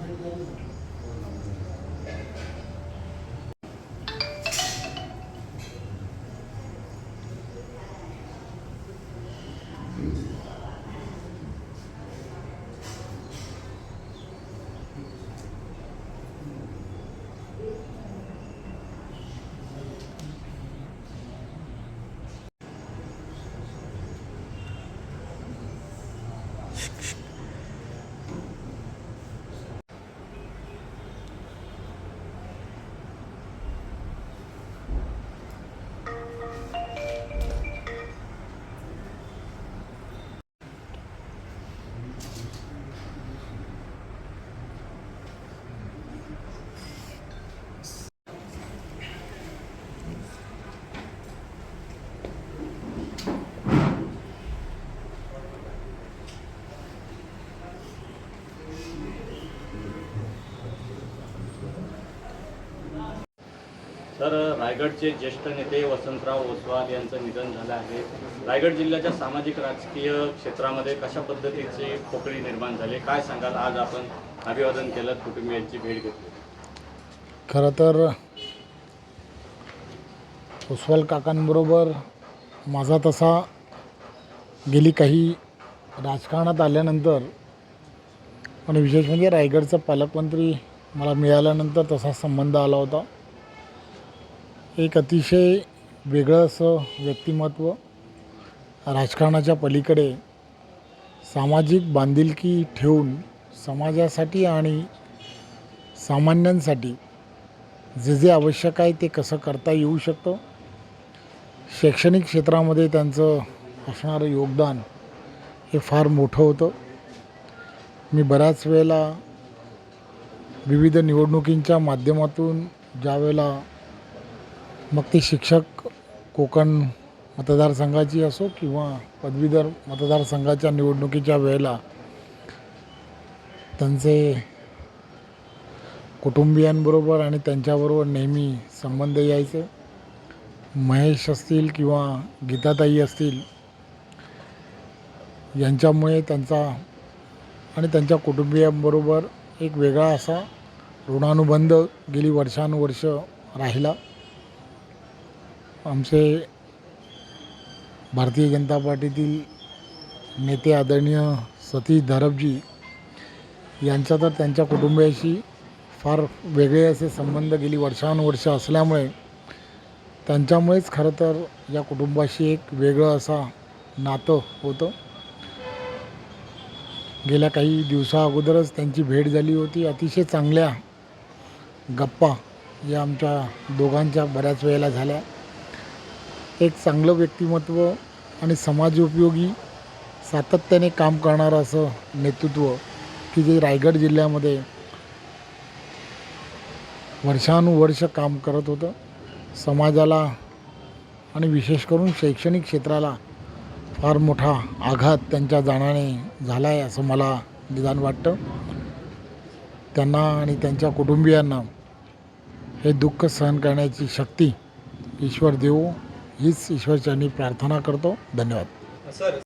holding over. तर रायगडचे ज्येष्ठ नेते वसंतराव ओसवाल यांचं निधन झालं आहे. रायगड जिल्ह्याच्या सामाजिक राजकीय क्षेत्रामध्ये कशा पद्धतीची पोकळी निर्माण झाली? काय सांगाल? आज आपण अभिवादन केलं कुटुंबियांची भेट घेतली. खरं तर उस्वाल काकांबरोबर माझा तसा गेली काही राजकारणात आल्यानंतर आणि विशेष म्हणजे रायगडचा पालकमंत्री मला मिळाल्यानंतर तसा संबंध आला होता. एक अतिशय वेगळं असं व्यक्तिमत्व राजकारणाच्या पलीकडे सामाजिक बांधिलकी ठेवून समाजासाठी आणि सामान्यांसाठी जे जे आवश्यक आहे ते कसं करता येऊ शकतो? शैक्षणिक क्षेत्रामध्ये त्यांचं असणारं योगदान हे फार मोठं होतं. मी बऱ्याच वेळेला विविध निवडणुकींच्या माध्यमातून ज्या वेळेला मग ते शिक्षक कोकण मतदारसंघाची असो किंवा पदवीधर मतदारसंघाच्या निवडणुकीच्या वेळेला त्यांचे कुटुंबियांबरोबर आणि त्यांच्याबरोबर नेहमी संबंध यायचे. महेश असतील किंवा गीताताई असतील यांच्यामुळे त्यांचा आणि त्यांच्या कुटुंबियांबरोबर एक वेगळा असा ऋणानुबंध गेली वर्षानुवर्ष राहिला. आमचे भारतीय जनता पार्टीतील नेते आदरणीय सतीश धारपजी यांचा तर त्यांच्या कुटुंबियाशी फार वेगळे असे संबंध गेली वर्षानुवर्ष असल्यामुळे त्यांच्यामुळेच खरं तर या कुटुंबाशी एक वेगळं असा नातं होतं. गेल्या काही दिवसा अगोदरच त्यांची भेट झाली होती. अतिशय चांगल्या गप्पा या आमच्या दोघांच्या बऱ्याच वेळेला झाल्या. एक चांगलं व्यक्तिमत्व आणि समाजोपयोगी सातत्याने काम करणारं असं नेतृत्व की जे रायगड जिल्ह्यामध्ये वर्षानुवर्ष काम करत होतं. समाजाला आणि विशेष करून शैक्षणिक क्षेत्राला फार मोठा आघात त्यांच्या जाण्याने झाला आहे असं मला निदान वाटतं. त्यांना आणि त्यांच्या कुटुंबियांना हे दुःख सहन करण्याची शक्ती ईश्वर देवो हीच ईश्वरचरणी प्रार्थना करतो. धन्यवाद. सर